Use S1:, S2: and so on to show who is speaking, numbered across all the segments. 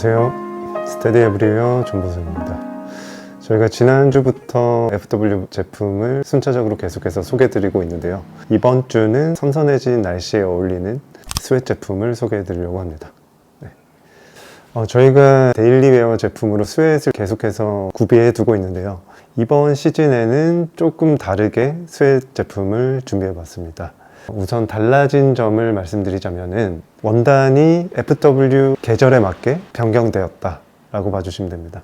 S1: 안녕하세요. 스테디 에브리웨어 존보승입니다. 저희가 지난주부터 FW 제품을 순차적으로 계속해서 소개해드리고 있는데요. 이번 주는 선선해진 날씨에 어울리는 스웨트 제품을 소개해드리려고 합니다. 네. 어, 저희가 데일리웨어 제품으로 스웨트를 계속해서 구비해 두고 있는데요. 이번 시즌에는 조금 다르게 스웨트 제품을 준비해 봤습니다. 우선 달라진 점을 말씀드리자면은 원단이 FW 계절에 맞게 변경되었다 라고 봐주시면 됩니다.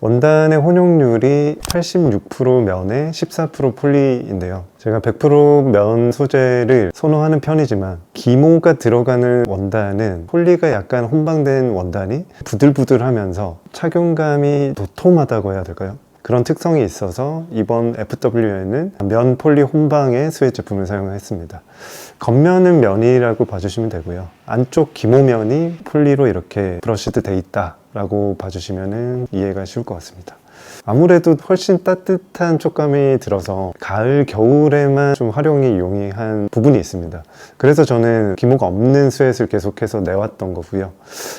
S1: 원단의 혼용률이 86% 면에 14% 폴리인데요. 제가 100%면 소재를 선호하는 편이지만 기모가 들어가는 원단은 폴리가 약간 혼방된 원단이 부들부들하면서 착용감이 도톰하다고 해야 될까요? 그런 특성이 있어서 이번 FW에는 면 폴리 혼방의 스웨트 제품을 사용했습니다. 겉면은 면이라고 봐주시면 되고요. 안쪽 기모면이 폴리로 이렇게 브러시드 돼 있다 라고 봐주시면 이해가 쉬울 것 같습니다. 아무래도 훨씬 따뜻한 촉감이 들어서 가을, 겨울에만 좀 활용이 용이한 부분이 있습니다. 그래서 저는 기모가 없는 스웨트를 계속해서 내왔던 거고요.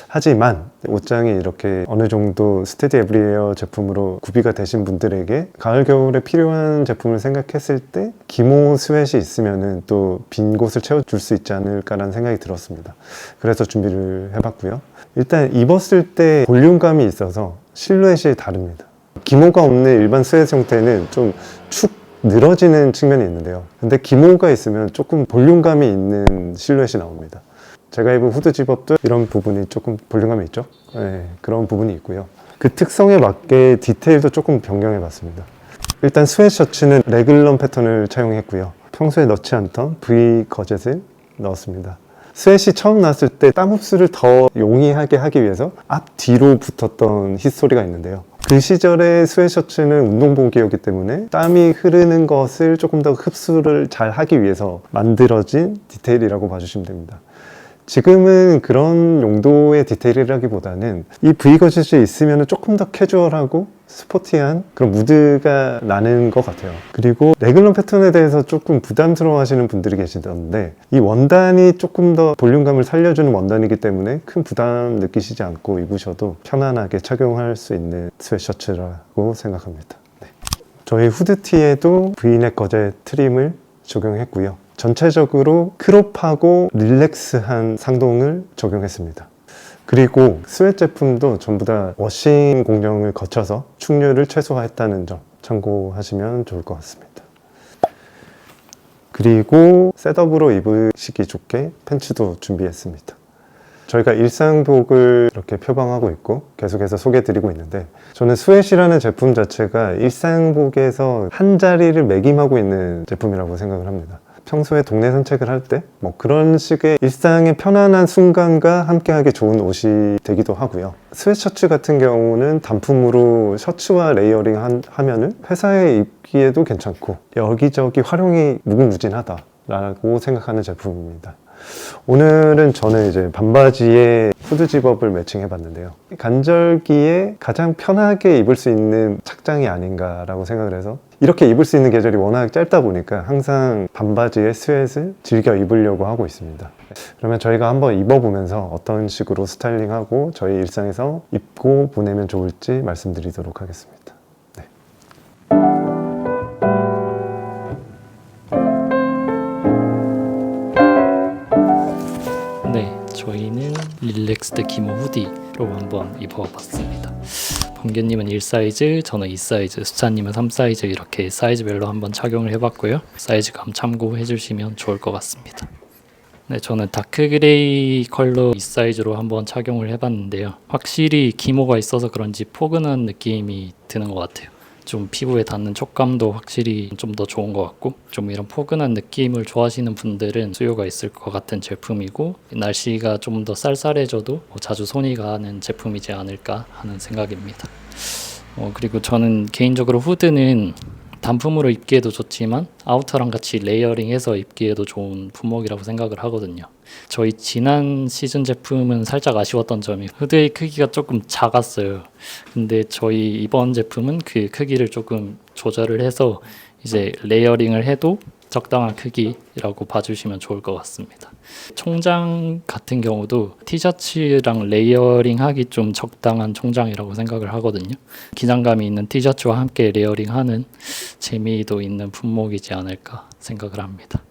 S1: 하지만 옷장이 이렇게 어느 정도 스테디 에브리웨어 제품으로 구비가 되신 분들에게 가을, 겨울에 필요한 제품을 생각했을 때 기모 스웨트이 있으면은 또빈 곳을 채워줄 수 있지 않을까라는 생각이 들었습니다. 그래서 준비를 해봤고요. 일단 입었을 때 볼륨감이 있어서 실루엣이 다릅니다. 기모가 없는 일반 스웨트 형태는 좀 축 늘어지는 측면이 있는데요. 근데 기모가 있으면 조금 볼륨감이 있는 실루엣이 나옵니다. 제가 입은 후드 집업도 이런 부분이 조금 볼륨감이 있죠. 네, 그런 부분이 있고요. 그 특성에 맞게 디테일도 조금 변경해 봤습니다. 일단 스웨트 셔츠는 레귤런 패턴을 차용했고요. 평소에 넣지 않던 V 거젯을 넣었습니다. 스웨트이 처음 나왔을 때 땀 흡수를 더 용이하게 하기 위해서 앞 뒤로 붙었던 히스토리가 있는데요. 그 시절의 스웨트 셔츠는 운동복이었기 때문에 땀이 흐르는 것을 조금 더 흡수를 잘 하기 위해서 만들어진 디테일이라고 봐주시면 됩니다. 지금은 그런 용도의 디테일이라기보다는 이 V거짓이 있으면 조금 더 캐주얼하고 스포티한 그런 무드가 나는 것 같아요. 그리고 레귤런 패턴에 대해서 조금 부담스러워 하시는 분들이 계시던데 이 원단이 조금 더 볼륨감을 살려주는 원단이기 때문에 큰 부담 느끼시지 않고 입으셔도 편안하게 착용할 수 있는 스웨셔츠라고 생각합니다. 네. 저희 후드티에도 V넥 거제 트림을 적용했고요. 전체적으로 크롭하고 릴렉스한 상동을 적용했습니다. 그리고 스웨트 제품도 전부 다 워싱 공정을 거쳐서 충류를 최소화했다는 점 참고하시면 좋을 것 같습니다. 그리고 셋업으로 입으시기 좋게 팬츠도 준비했습니다. 저희가 일상복을 이렇게 표방하고 있고 계속해서 소개해드리고 있는데 저는 스웨시라는 제품 자체가 일상복에서 한 자리를 매김하고 있는 제품이라고 생각을 합니다. 평소에 동네 산책을 할 때 뭐 그런 식의 일상의 편안한 순간과 함께하기 좋은 옷이 되기도 하고요. 스웨셔츠 같은 경우는 단품으로 셔츠와 레이어링 한- 하면은 회사에 입기에도 괜찮고 여기저기 활용이 무궁무진하다라고 생각하는 제품입니다. 오늘은 저는 이제 반바지에 후드 집업을 매칭해 봤는데요. 간절기에 가장 편하게 입을 수 있는 착장이 아닌가라고 생각을 해서 이렇게 입을 수 있는 계절이 워낙 짧다 보니까 항상 반바지에 스웨트를 즐겨 입으려고 하고 있습니다. 그러면 저희가 한번 입어보면서 어떤 식으로 스타일링하고 저희 일상에서 입고 보내면 좋을지 말씀드리도록 하겠습니다.
S2: 릴렉스드 기모 후디로 한번 입어봤습니다. 범규님은 1사이즈, 저는 2사이즈, 수찬님은 3사이즈 이렇게 사이즈별로 한번 착용을 해봤고요. 사이즈감 참고해 주시면 좋을 것 같습니다. 네, 저는 다크 그레이 컬러 2사이즈로 한번 착용을 해봤는데요. 확실히 기모가 있어서 그런지 포근한 느낌이 드는 것 같아요. 좀 피부에 닿는 촉감도 확실히 좀 더 좋은 것 같고 좀 이런 포근한 느낌을 좋아하시는 분들은 수요가 있을 것 같은 제품이고 날씨가 좀 더 쌀쌀해져도 뭐 자주 손이 가는 제품이지 않을까 하는 생각입니다. 어, 그리고 저는 개인적으로 후드는 단품으로 입기에도 좋지만 아우터랑 같이 레이어링해서 입기에도 좋은 품목이라고 생각을 하거든요. 저희 지난 시즌 제품은 살짝 아쉬웠던 점이 후드의 크기가 조금 작았어요. 근데 저희 이번 제품은 그 크기를 조금 조절을 해서 이제 레이어링을 해도 적당한 크기라고 봐주시면 좋을 것 같습니다. 총장 같은 경우도 티셔츠랑 레이어링 하기 좀 적당한 총장이라고 생각을 하거든요. 기장감이 있는 티셔츠와 함께 레이어링 하는 재미도 있는 품목이지 않을까 생각을 합니다.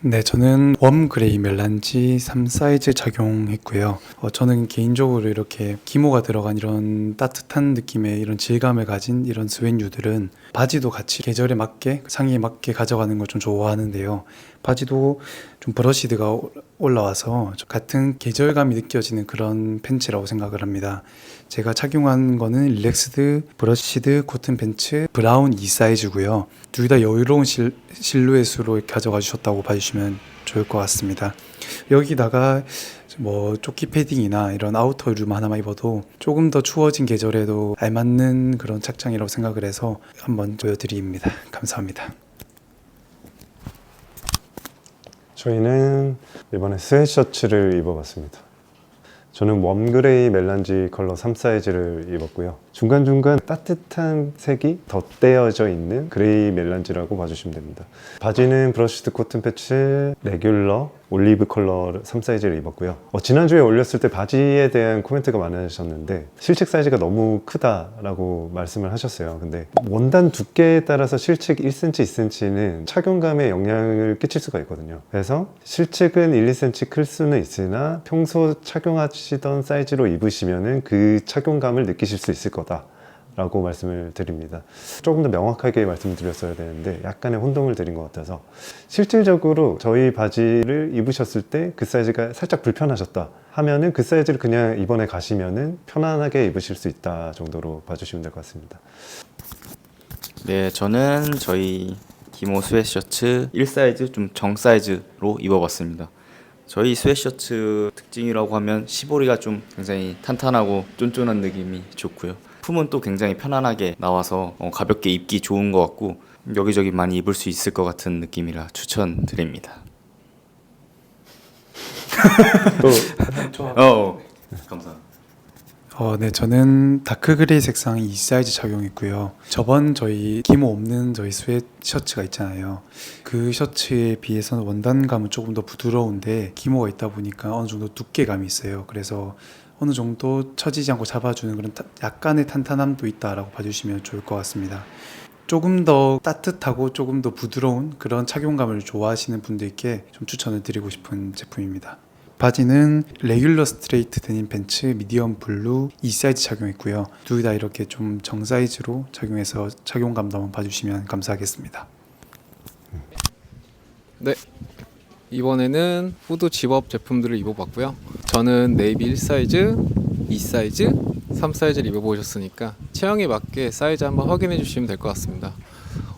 S3: 네, 저는 웜 그레이 멜란지 3 사이즈 착용했고요. 어, 저는 개인적으로 이렇게 기모가 들어간 이런 따뜻한 느낌의 이런 질감을 가진 이런 스웨뉴들은 바지도 같이 계절에 맞게 상의에 맞게 가져가는 걸 좀 좋아하는데요. 바지도 좀 브러시드가 올- 올라와서 좀 같은 계절감이 느껴지는 그런 팬츠라고 생각을 합니다. 제가 착용한 거는 릴렉스드 브러시드 코튼 팬츠 브라운 2 사이즈고요. 둘 다 여유로운 실, 실루엣으로 가져가 주셨다고 봐주시면 좋을 것 같습니다. 여기다가 뭐 조끼 패딩이나 이런 아우터 룸 하나만 입어도 조금 더 추워진 계절에도 알맞는 그런 착장이라고 생각을 해서 한번 보여드립니다. 감사합니다.
S1: 저희는 이번에 스웨셔츠를 입어봤습니다. 저는 웜그레이 멜란지 컬러 3 사이즈를 입었고요. 중간중간 따뜻한 색이 덧대어져 있는 그레이 멜란지라고 봐주시면 됩니다. 바지는 브러쉬드 코튼 패치, 레귤러, 올리브 컬러 3 사이즈를 입었고요. 어, 지난주에 올렸을 때 바지에 대한 코멘트가 많으셨는데 실측 사이즈가 너무 크다라고 말씀을 하셨어요. 근데 원단 두께에 따라서 실측 1cm, 2cm는 착용감에 영향을 끼칠 수가 있거든요. 그래서 실측은 1, 2cm 클 수는 있으나 평소 착용하시던 사이즈로 입으시면은 그 착용감을 느끼실 수 있을 거다. 라고 말씀을 드립니다. 조금 더 명확하게 말씀드렸어야 되는데 약간의 혼동을 드린 것 같아서 실질적으로 저희 바지를 입으셨을 때 그 사이즈가 살짝 불편하셨다 하면은 그 사이즈를 그냥 이번에 가시면은 편안하게 입으실 수 있다 정도로 봐주시면 될 것 같습니다.
S4: 네, 저는 저희 기모 스웨셔츠 1 사이즈 좀 정 사이즈로 입어봤습니다. 저희 스웨셔츠 특징이라고 하면 시보리가 좀 굉장히 탄탄하고 쫀쫀한 느낌이 좋고요. 품은 또 굉장히 편안하게 나와서 어, 가볍게 입기 좋은 것 같고 여기저기 많이 입을 수 있을 것 같은 느낌이라 추천드립니다.
S1: 또
S4: 어, 감사합니다.
S3: 어, 네, 저는 다크 그레이 색상 2 사이즈 착용했고요. 저번 저희 기모 없는 저희 스웨트 셔츠가 있잖아요. 그 셔츠에 비해서는 원단감은 조금 더 부드러운데 기모가 있다 보니까 어느 정도 두께감이 있어요. 그래서 어느 정도 처지지 않고 잡아주는 그런 타- 약간의 탄탄함도 있다라고 봐주시면 좋을 것 같습니다. 조금 더 따뜻하고 조금 더 부드러운 그런 착용감을 좋아하시는 분들께 좀 추천을 드리고 싶은 제품입니다. 바지는 레귤러 스트레이트 데님 팬츠 미디엄 블루 2 사이즈 착용했고요. 둘 다 이렇게 좀 정 사이즈로 착용해서 착용감도 한번 봐주시면 감사하겠습니다.
S5: 네. 이번에는 후드 집업 제품들을 입어봤고요. 저는 네이비 1 사이즈, 2 사이즈, 3 사이즈를 입어보셨으니까 체형에 맞게 사이즈 한번 확인해 주시면 될 것 같습니다.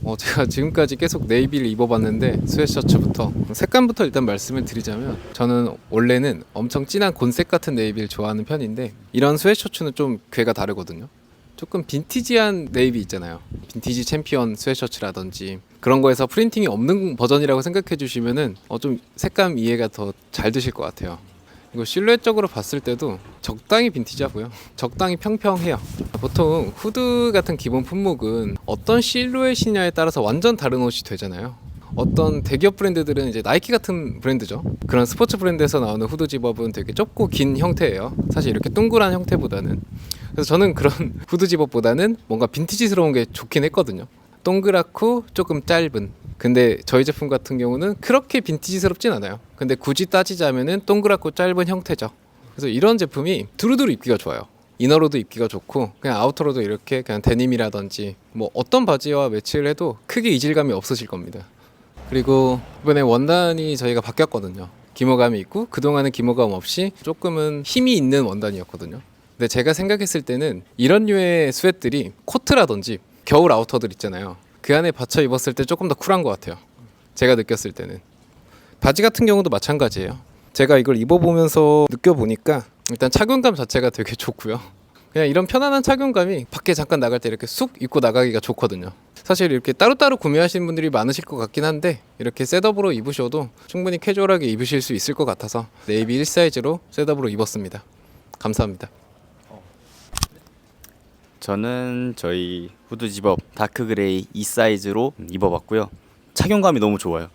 S5: 어, 제가 지금까지 계속 네이비를 입어봤는데 스웨셔츠부터 색감부터 일단 말씀을 드리자면 저는 원래는 엄청 진한 곤색 같은 네이비를 좋아하는 편인데 이런 스웨셔츠는 좀 궤가 다르거든요. 조금 빈티지한 네이비 있잖아요. 빈티지 챔피언 스웨셔츠라든지 그런 거에서 프린팅이 없는 버전이라고 생각해 주시면은 어 좀 색감 이해가 더 잘 되실 것 같아요. 이거 실루엣적으로 봤을 때도 적당히 빈티지하고요. 적당히 평평해요. 보통 후드 같은 기본 품목은 어떤 실루엣이냐에 따라서 완전 다른 옷이 되잖아요. 어떤 대기업 브랜드들은 이제 나이키 같은 브랜드죠. 그런 스포츠 브랜드에서 나오는 후드 집업은 되게 좁고 긴 형태예요. 사실 이렇게 둥그란 형태보다는 그래서 저는 그런 후드 집업보다는 뭔가 빈티지스러운 게 좋긴 했거든요. 동그랗고 조금 짧은. 근데 저희 제품 같은 경우는 그렇게 빈티지스럽진 않아요. 근데 굳이 따지자면은 동그랗고 짧은 형태죠. 그래서 이런 제품이 두루두루 입기가 좋아요. 이너로도 입기가 좋고 그냥 아우터로도 이렇게 그냥 데님이라든지 뭐 어떤 바지와 매치를 해도 크게 이질감이 없으실 겁니다. 그리고 이번에 원단이 저희가 바뀌었거든요. 기모감이 있고 그동안은 기모감 없이 조금은 힘이 있는 원단이었거든요. 근데 제가 생각했을 때는 이런 류의 스웨트들이 코트라든지 겨울 아우터들 있잖아요. 그 안에 받쳐 입었을 때 조금 더 쿨한 것 같아요. 제가 느꼈을 때는 바지 같은 경우도 마찬가지예요. 제가 이걸 입어보면서 느껴보니까 일단 착용감 자체가 되게 좋고요. 그냥 이런 편안한 착용감이 밖에 잠깐 나갈 때 이렇게 쑥 입고 나가기가 좋거든요. 사실 이렇게 따로따로 구매하시는 분들이 많으실 것 같긴 한데 이렇게 셋업으로 입으셔도 충분히 캐주얼하게 입으실 수 있을 것 같아서 네이비 1 사이즈로 셋업으로 입었습니다. 감사합니다.
S4: 저는 저희 후드 집업 다크 그레이 2 사이즈로 입어봤고요. 착용감이 너무 좋아요.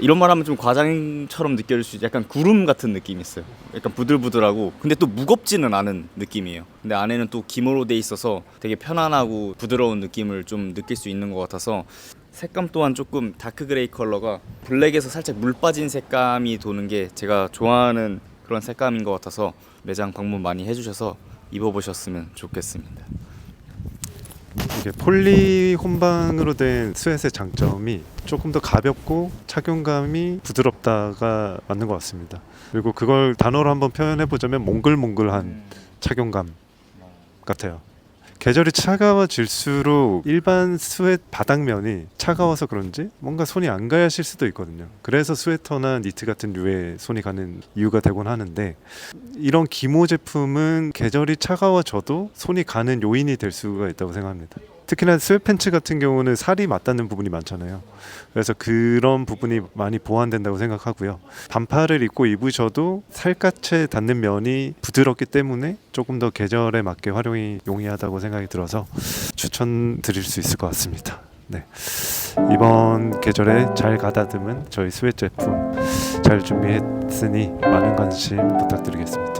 S4: 이런 말 하면 좀 과장처럼 느껴질 수있 약간 구름 같은 느낌이 있어요. 약간 부들부들하고 근데 또 무겁지는 않은 느낌이에요. 근데 안에는 또 기모로 돼 있어서 되게 편안하고 부드러운 느낌을 좀 느낄 수 있는 것 같아서 색감 또한 조금 다크 그레이 컬러가 블랙에서 살짝 물 빠진 색감이 도는 게 제가 좋아하는 그런 색감인 것 같아서 매장 방문 많이 해주셔서 입어보셨으면 좋겠습니다.
S1: 이게 폴리 혼방으로 된 스웨트의 장점이 조금 더 가볍고 착용감이 부드럽다가 맞는 것 같습니다. 그리고 그걸 단어로 한번 표현해 보자면 몽글몽글한 착용감 같아요. 계절이 차가워질수록 일반 스웨트 바닥면이 차가워서 그런지 뭔가 손이 안 가야 실 수도 있거든요. 그래서 스웨터나 니트 같은 류에 손이 가는 이유가 되곤 하는데 이런 기모 제품은 계절이 차가워져도 손이 가는 요인이 될 수가 있다고 생각합니다. 특히나 스웨트팬츠 같은 경우는 살이 맞닿는 부분이 많잖아요. 그래서 그런 부분이 많이 보완된다고 생각하고요. 반팔을 입고 입으셔도 살갗에 닿는 면이 부드럽기 때문에 조금 더 계절에 맞게 활용이 용이하다고 생각이 들어서 추천드릴 수 있을 것 같습니다. 네. 이번 계절에 잘 가다듬은 저희 스웨트 제품 잘 준비했으니 많은 관심 부탁드리겠습니다.